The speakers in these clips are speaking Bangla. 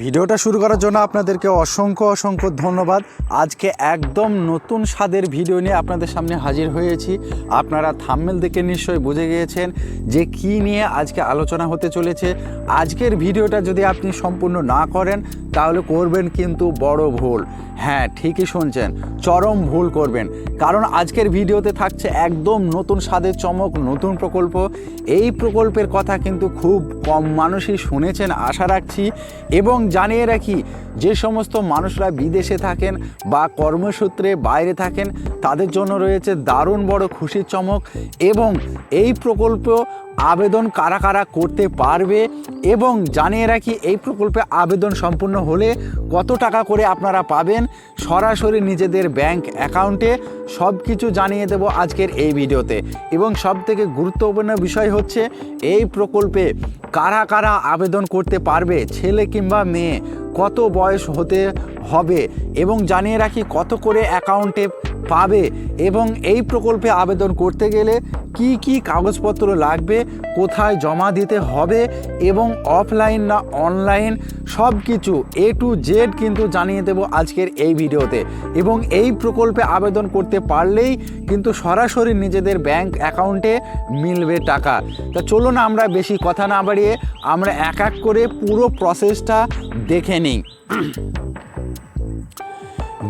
ভিডিওটা শুরু করার জন্য আপনাদেরকে অসংখ্য অসংখ্য ধন্যবাদ। আজকে একদম নতুন স্বাদের ভিডিও নিয়ে আপনাদের সামনে হাজির হয়েছি। আপনারা থাম্মেল দেখে নিশ্চয়ই বুঝে গিয়েছেন যে কি নিয়ে আজকে আলোচনা হতে চলেছে। আজকের ভিডিওটা যদি আপনি সম্পূর্ণ না করেন, তাহলে করবেন কিন্তু বড় ভুল। হ্যাঁ ঠিকই শুনছেন, চরম ভুল করবেন। কারণ আজকের ভিডিওতে থাকছে একদম নতুন স্বাদের চমক, নতুন প্রকল্প। এই প্রকল্পের কথা কিন্তু খুব কম মানুষই শুনেছেন, আশা রাখছি। এবং জানিয়ে রাখি, যে সমস্ত মানুষরা বিদেশে থাকেন বা কর্মসূত্রে বাইরে থাকেন, তাদের জন্য রয়েছে দারুণ বড় খুশির চমক এবং এই প্রকল্প আবেদন কারা কারা করতে পারবে এবং জানিয়ে রাখি এই প্রকল্পে আবেদন সম্পূর্ণ হলে কত টাকা করে আপনারা পাবেন সরাসরি নিজেদের ব্যাংক অ্যাকাউন্টে সব কিছু জানিয়ে দেব আজকের এই ভিডিওতে। এবং সব থেকে গুরুত্বপূর্ণ বিষয় হচ্ছে এই প্রকল্পে কারা কারা আবেদন করতে পারবে, ছেলে কিংবা মেয়ে, কত বয়স হতে হবে এবং জানিয়ে রাখি কত করে অ্যাকাউন্টে পাবে এবং এই প্রকল্পে আবেদন করতে গেলে কি কি কাগজপত্র লাগবে, কোথায় জমা দিতে হবে এবং অফলাইন না অনলাইন সব কিছু এ টু জেড কিন্তু জানিয়ে দেব আজকের এই ভিডিওতে। এবং এই প্রকল্পে আবেদন করতে পারলেই কিন্তু সরাসরি নিজেদের ব্যাংক অ্যাকাউন্টে মিলবে টাকা। তা চলুন আমরা বেশি কথা না বাড়িয়ে আমরা এক এক করে পুরো প্রসেসটা দেখে নিই।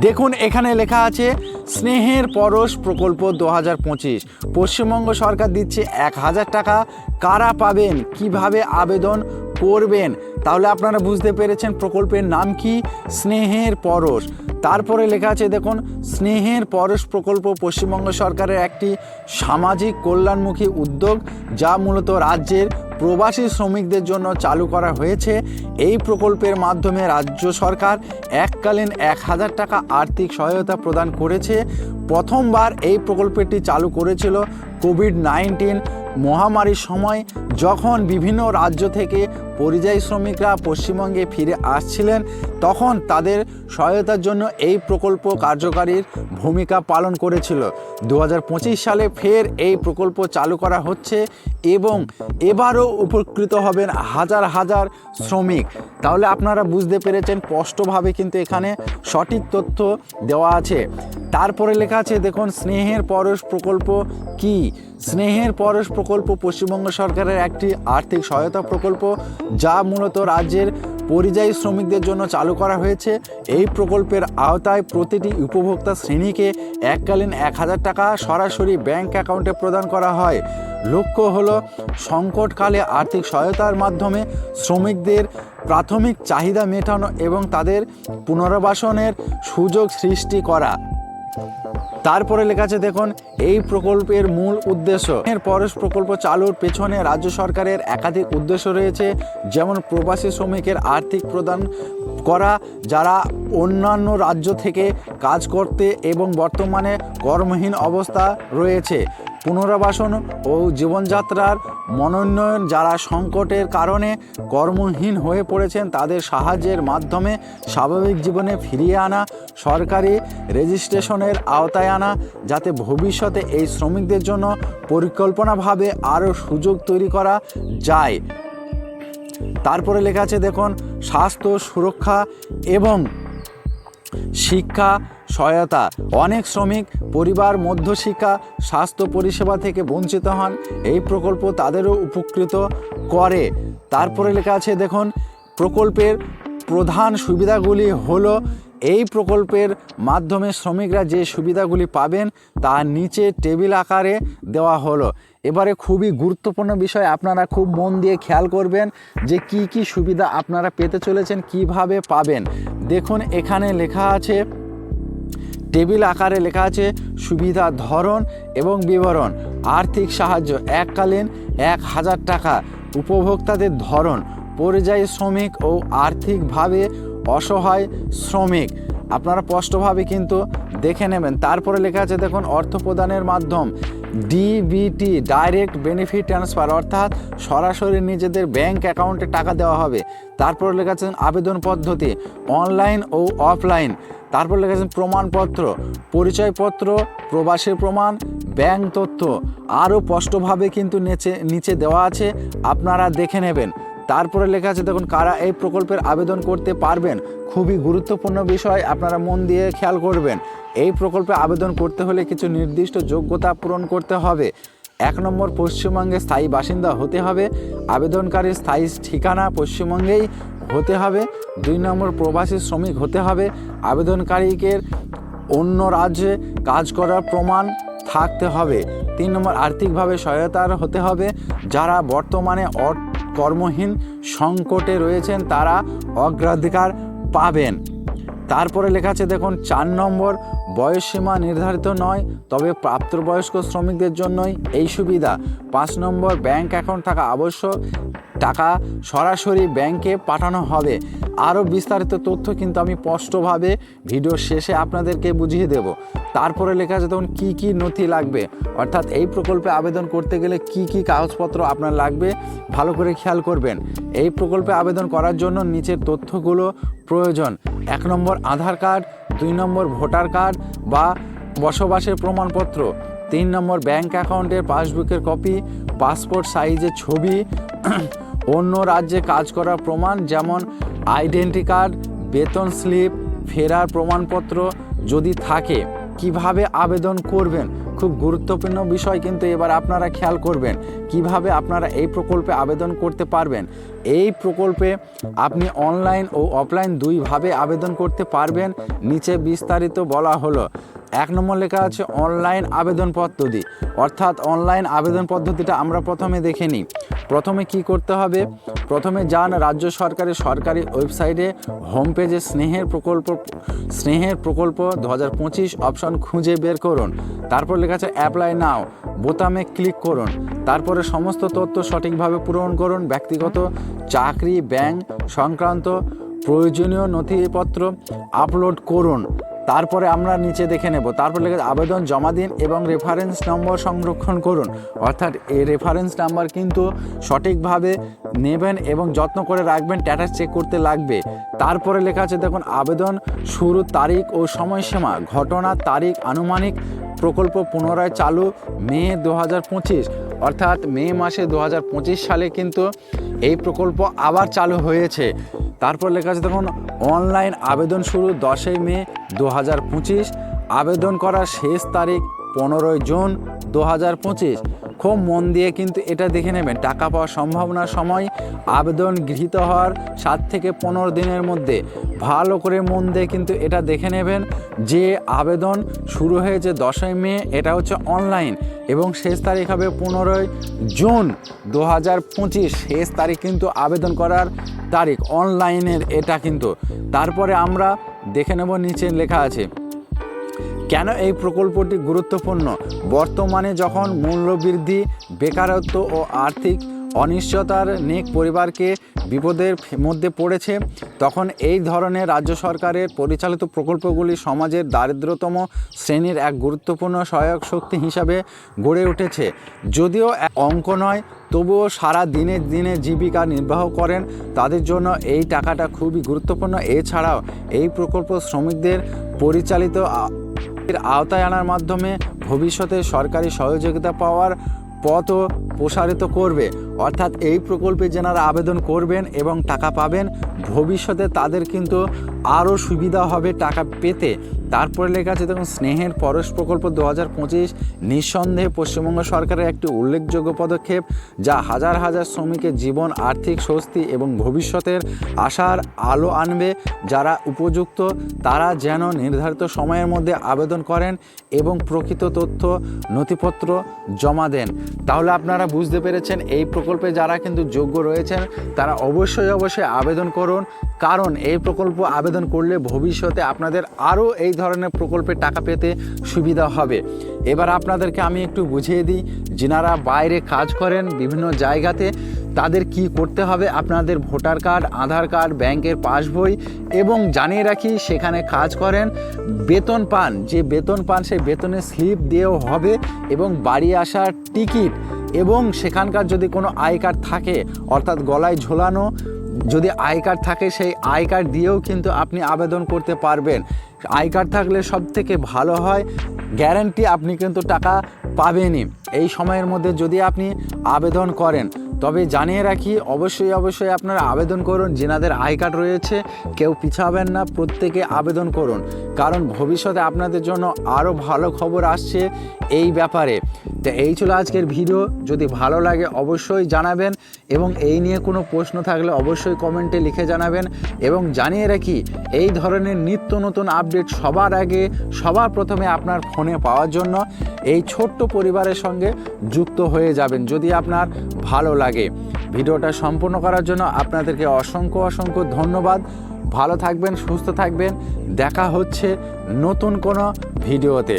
দেখুন, এখানে লেখা আছে স্নেহের পরশ প্রকল্প দু হাজার পঁচিশ। পশ্চিমবঙ্গ সরকার দিচ্ছে এক হাজার টাকা। কারা পাবেন? কীভাবে আবেদন করবেন? তাহলে আপনারা বুঝতে পেরেছেন প্রকল্পের নাম কি? স্নেহের পরশ। তারপরে লেখা আছে, দেখুন, স্নেহের পরশ প্রকল্প পশ্চিমবঙ্গ সরকারের একটি সামাজিক কল্যাণমুখী উদ্যোগ, যা মূলত রাজ্যের প্রবাসী শ্রমিকদের জন্য চালু করা হয়েছে। এই প্রকল্পের মাধ্যমে রাজ্য সরকার এককালীন এক হাজার টাকা আর্থিক সহায়তা প্রদান করেছে প্রথমবার এই প্রকল্পটি চালু করেছিল কোভিড নাইন্টিন মহামারীর সময়, যখন বিভিন্ন রাজ্য থেকে পরিযায়ী শ্রমিকরা পশ্চিমবঙ্গে ফিরে আসছিলেন, তখন তাদের সহায়তার জন্য এই প্রকল্প কার্যকারীর ভূমিকা পালন করেছিল। দু হাজার পঁচিশ সালে ফের এই প্রকল্প চালু করা হচ্ছে এবং এবারও উপকৃত হবেন হাজার হাজার শ্রমিক। তাহলে আপনারা বুঝতে পেরেছেন স্পষ্টভাবে কিন্তু এখানে সঠিক তথ্য দেওয়া আছে। তারপরে লেখা আছে দেখুন, স্নেহের পরশ প্রকল্প কি? স্নেহের পরশ প্রকল্প পশ্চিমবঙ্গ সরকারের একটি আর্থিক সহায়তা প্রকল্প যা মূলত রাজ্যের পরিযায়ী শ্রমিকদের জন্য চালু করা হয়েছে। এই প্রকল্পের আওতায় প্রতিটি উপভোক্তা শ্রেণীকে এককালীন এক হাজার টাকা সরাসরি ব্যাংক অ্যাকাউন্টে প্রদান করা হয়। লক্ষ্য হলো, সংকটকালে আর্থিক সহায়তার মাধ্যমে শ্রমিকদের প্রাথমিক চাহিদা মেটানো এবং তাদের পুনর্বাসনের সুযোগ সৃষ্টি করা। তারপরে লেখা আছে, দেখুন, এই প্রকল্পের মূল উদ্দেশ্য। এর পরশ প্রকল্প চালুর পেছনে রাজ্য সরকারের একাধিক উদ্দেশ্য রয়েছে, যেমন প্রবাসী শ্রমিকের আর্থিক প্রদান করা, যারা অন্যান্য রাজ্য থেকে কাজ করতে এবং বর্তমানে কর্মহীন অবস্থা রয়েছে। পুনর্বাসন ও জীবনযাত্রার মনোন্নয়ন যারা সংকটের কারণে কর্মহীন হয়ে পড়েছেন, তাদের সাহায্যের মাধ্যমে স্বাভাবিক জীবনে ফিরিয়ে আনা, সরকারি রেজিস্ট্রেশনের আওতায় আনা, যাতে ভবিষ্যতে এই শ্রমিকদের জন্য পরিকল্পনাভাবে আরও সুযোগ তৈরি করা যায়। তারপরে লেখা আছে, দেখুন, স্বাস্থ্য সুরক্ষা এবং শিক্ষা, সহায়তা, অনেক শ্রমিক, পরিবার, মধ্যশিক্ষা, স্বাস্থ্য পরিষেবা থেকে বঞ্চিত হন। এই প্রকল্প তাদেরও উপকৃত করে। তারপরে লেখা আছে, দেখুন, প্রকল্পের প্রধান সুবিধাগুলি হলো এই প্রকল্পের মাধ্যমে শ্রমিকরা যে সুবিধাগুলি পাবেন তা নিচে টেবিল আকারে দেওয়া হলো। এবারে খুবই গুরুত্বপূর্ণ বিষয়, আপনারা খুব মন দিয়ে খেয়াল করবেন যে কি কি সুবিধা আপনারা পেতে চলেছেন, কীভাবে পাবেন। দেখুন, এখানে লেখা আছে, টেবিল আকারে লেখা আছে, সুবিধা ধরন এবং বিবরণ, আর্থিক সাহায্য এককালীন, এক হাজার টাকা, উপভোক্তাদের ধরন, পরিযায়ী শ্রমিক ও আর্থিকভাবে অসহায় শ্রমিক। আপনারা স্পষ্টভাবে কিন্তু দেখে নেবেন। তারপরে লেখা আছে, দেখুন অর্থ প্রদানের মাধ্যম ডিবিটি ডাইরেক্ট বেনিফিট ট্রান্সফার অর্থাৎ সরাসরি নিজেদের ব্যাংক অ্যাকাউন্টে টাকা দেওয়া হবে। তারপর লেখা আছে, আবেদন পদ্ধতি অনলাইন ও অফলাইন তারপর লেখা আছে, প্রমাণপত্র, পরিচয়পত্র, প্রবাসের প্রমাণ ব্যাংক তথ্য। আরও স্পষ্টভাবে কিন্তু নিচে নিচে দেওয়া আছে, আপনারা দেখে নেবেন। তারপরে লেখা আছে, দেখুন, কারা এই প্রকল্পের আবেদন করতে পারবেন? খুবই গুরুত্বপূর্ণ বিষয়, আপনারা মন দিয়ে খেয়াল করবেন। এই প্রকল্পে আবেদন করতে হলে কিছু নির্দিষ্ট যোগ্যতা পূরণ করতে হবে। এক নম্বর, পশ্চিমবঙ্গে স্থায়ী বাসিন্দা হতে হবে। আবেদনকারীর স্থায়ী ঠিকানা পশ্চিমবঙ্গেই হতে হবে। দুই নম্বর, প্রবাসী শ্রমিক হতে হবে। আবেদনকারীকে অন্য রাজ্যে কাজ করার প্রমাণ থাকতে হবে। তিন নম্বর, আর্থিকভাবে সহায়তার হতে হবে। যারা বর্তমানে অর- কর্মহীন সংকটে রয়েছেন তারা অগ্রাধিকার পাবেন। তারপরে লেখা আছে দেখুন চার নম্বর বয়সসীমা নির্ধারিত নয়, তবে প্রাপ্তবয়স্ক শ্রমিকদের জন্যই এই সুবিধা। পাঁচ নম্বর, ব্যাংক অ্যাকাউন্ট থাকা আবশ্যক। টাকা সরাসরি ব্যাংকে পাঠানো হবে। আরও বিস্তারিত তথ্য কিন্তু আমি স্পষ্টভাবে ভিডিও শেষে আপনাদেরকে বুঝিয়ে দেব। তারপরে লেখা আছে তখন কী কী নথি লাগবে? অর্থাৎ এই প্রকল্পে আবেদন করতে গেলে কি কি কাগজপত্র আপনার লাগবে? ভালো করে খেয়াল করবেন। এই প্রকল্পে আবেদন করার জন্য নিচের তথ্যগুলো প্রয়োজন। এক নম্বর, আধার কার্ড। দুই নম্বর ভোটার কার্ড বা বসবাসের প্রমাণপত্র, তিন নম্বর ব্যাংক অ্যাকাউন্টের পাসবুকের কপি, পাসপোর্ট সাইজের ছবি, অন্য রাজ্যে কাজ করার প্রমাণ যেমন আইডেন্টি কার্ড, বেতন স্লিপ, ফেরার প্রমাণপত্র যদি থাকে, কীভাবে আবেদন করবেন? খুব গুরুত্বপূর্ণ বিষয়, কিন্তু এবার আপনারা খেয়াল করবেন কীভাবে আপনারা এই প্রকল্পে আবেদন করতে পারবেন। এই প্রকল্পে আপনি অনলাইন ও অফলাইন দুইভাবে আবেদন করতে পারবেন। নিচে বিস্তারিত বলা হলো, এক নম্বর লেখা আছে, অনলাইন আবেদন পদ্ধতি। অর্থাৎ অনলাইন আবেদন পদ্ধতিটা আমরা প্রথমে দেখে নিই। প্রথমে কি করতে হবে? প্রথমে যান রাজ্য সরকারের সরকারি ওয়েবসাইটে হোম পেজে স্নেহের প্রকল্প স্নেহের প্রকল্প দু হাজার পঁচিশ অপশন খুঁজে বের করুন। তারপর লেখা আছে অ্যাপ্লাই নাও বোতামে ক্লিক করুন। তারপরে সমস্ত তথ্য সঠিকভাবে পূরণ করুন। ব্যক্তিগত চাকরি ব্যাংক সংক্রান্ত প্রয়োজনীয় নথিপত্র আপলোড করুন। তারপরে আমরা নিচে দেখে নেব। তারপর আছে, আবেদন জমা দিন এবং রেফারেন্স নম্বর সংরক্ষণ করুন। অর্থাৎ এই রেফারেন্স নাম্বার কিন্তু সঠিকভাবে নেবেন এবং যত্ন করে রাখবেন স্ট্যাটাস চেক করতে লাগবে। তারপরে লেখা আছে, দেখুন, আবেদন শুরু তারিখ ও সময়সীমা, ঘটনা, তারিখ, আনুমানিক প্রকল্প পুনরায় চালু মে দু হাজার পঁচিশ। অর্থাৎ মে মাসে দু হাজার পঁচিশ সালে কিন্তু এই প্রকল্প আবার চালু হয়েছে। তারপর লেখা আছে, দেখুন, অনলাইন আবেদন শুরু দশই মে দু হাজার পঁচিশ। আবেদন করার শেষ তারিখ পনেরোই জুন দু হাজার পঁচিশ। খুব মন দিয়ে কিন্তু এটা দেখে নেবেন। টাকা পাওয়ার সম্ভাবনার সময় আবেদন গৃহীত হওয়ার সাত থেকে পনেরো দিনের মধ্যে। ভালো করে মন দিয়ে কিন্তু এটা দেখে নেবেন যে আবেদন শুরু হয়েছে দশই মে, এটা হচ্ছে অনলাইন এবং শেষ তারিখ হবে পনেরোই জুন দু হাজার পঁচিশ। শেষ তারিখ কিন্তু আবেদন করার তারিখ, অনলাইনের এটা কিন্তু। তারপরে আমরা দেখে নেব নিচে লেখা আছে। কেন এই প্রকল্পটি গুরুত্বপূর্ণ? বর্তমানে যখন মূল্যবৃদ্ধি, বেকারত্ব ও আর্থিক অনিশ্চয়তার নেক পরিবারকে বিপদের মধ্যে পড়েছে, তখন এই ধরনের রাজ্য সরকারের পরিচালিত প্রকল্পগুলি সমাজের দারিদ্রতম শ্রেণির এক গুরুত্বপূর্ণ সহায়ক শক্তি হিসাবে গড়ে উঠেছে। যদিও অঙ্ক নয়, তবুও সারা দিনে দিনে জীবিকা নির্বাহ করেন, তাদের জন্য এই টাকাটা খুবই গুরুত্বপূর্ণ। এছাড়াও এই প্রকল্প শ্রমিকদের পরিচালিত এর আওতায় আনার মাধ্যমে ভবিষ্যতে সরকারি সহযোগিতা পাওয়ার পথও প্রসারিত করবে। অর্থাৎ এই প্রকল্পে যেনারা আবেদন করবেন এবং টাকা পাবেন, ভবিষ্যতে তাদের কিন্তু আরও সুবিধা হবে টাকা পেতে। তারপরে লেখা আছে, দেখুন, স্নেহের পরশ প্রকল্প দু হাজার পঁচিশ, নিঃসন্দেহে পশ্চিমবঙ্গ সরকারের একটি উল্লেখযোগ্য পদক্ষেপ, যা হাজার হাজার শ্রমিকের জীবন, আর্থিক স্বস্তি এবং ভবিষ্যতের আশার আলো আনবে। যারা উপযুক্ত, তারা যেন নির্ধারিত সময়ের মধ্যে আবেদন করেন এবং প্রকৃত তথ্য, নথিপত্র জমা দেন। তাহলে আপনারা বুঝতে পেরেছেন, এই প্রকল্পে যারা কিন্তু যোগ্য রয়েছেন, তারা অবশ্যই অবশ্যই আবেদন করুন। কারণ এই প্রকল্প আবেদন করলে ভবিষ্যতে আপনাদের আরও এই ধরনের প্রকল্পে টাকা পেতে সুবিধা হবে। এবার আপনাদেরকে আমি একটু বুঝিয়ে দিই, যিনারা বাইরে কাজ করেন বিভিন্ন জায়গাতে, তাদের কি করতে হবে? আপনাদের ভোটার কার্ড, আধার কার্ড, ব্যাংকের পাসবই এবং জানিয়ে রাখি সেখানে কাজ করেন। বেতন পান, যে বেতন পান সেই বেতনের স্লিপ দিয়েও হবে এবং বাড়ি আসার টিকিট এবং সেখানকার যদি কোনো আই কার্ড থাকে, অর্থাৎ গলায় ঝোলানো যদি আই কার্ড থাকে, সেই আই কার্ড দিয়েও কিন্তু আপনি আবেদন করতে পারবেন। আই কার্ড থাকলে সব থেকে ভালো হয়, গ্যারান্টি আপনি কিন্তু টাকা পাবেনই। এই সময়ের মধ্যে যদি আপনি আবেদন করেন, তবে জানিয়ে রাখি, অবশ্যই অবশ্যই আপনারা আবেদন করুন। যেনাদের আই কার্ড রয়েছে, কেউ পিছাবেন না, প্রত্যেকে আবেদন করুন। কারণ ভবিষ্যতে আপনাদের জন্য আরও ভালো খবর আসছে এই ব্যাপারে। তো এই ছিল আজকের ভিডিও। যদি ভালো লাগে, অবশ্যই জানাবেন। এবং এই নিয়ে কোনো প্রশ্ন থাকলে অবশ্যই কমেন্টে লিখে জানাবেন এবং জানিয়ে রাখি, এই ধরনের নিত্য নতুন আপডেট সবার আগে, সবার প্রথমে আপনার ফোনে পাওয়ার জন্য এই ছোট্ট পরিবারের সঙ্গে যুক্ত হয়ে যাবেন যদি আপনার ভালো লাগে। ভিডিওটা সম্পূর্ণ করার জন্য আপনাদেরকে অসংখ্য অসংখ্য ধন্যবাদ। ভালো থাকবেন, সুস্থ থাকবেন। দেখা হচ্ছে নতুন কোনো ভিডিওতে।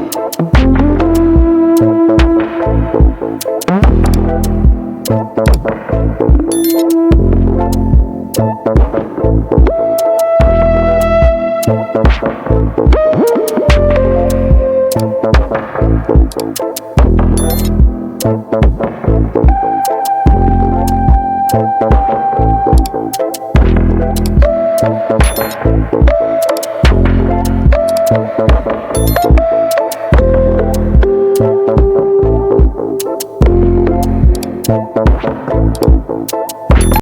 Thank you.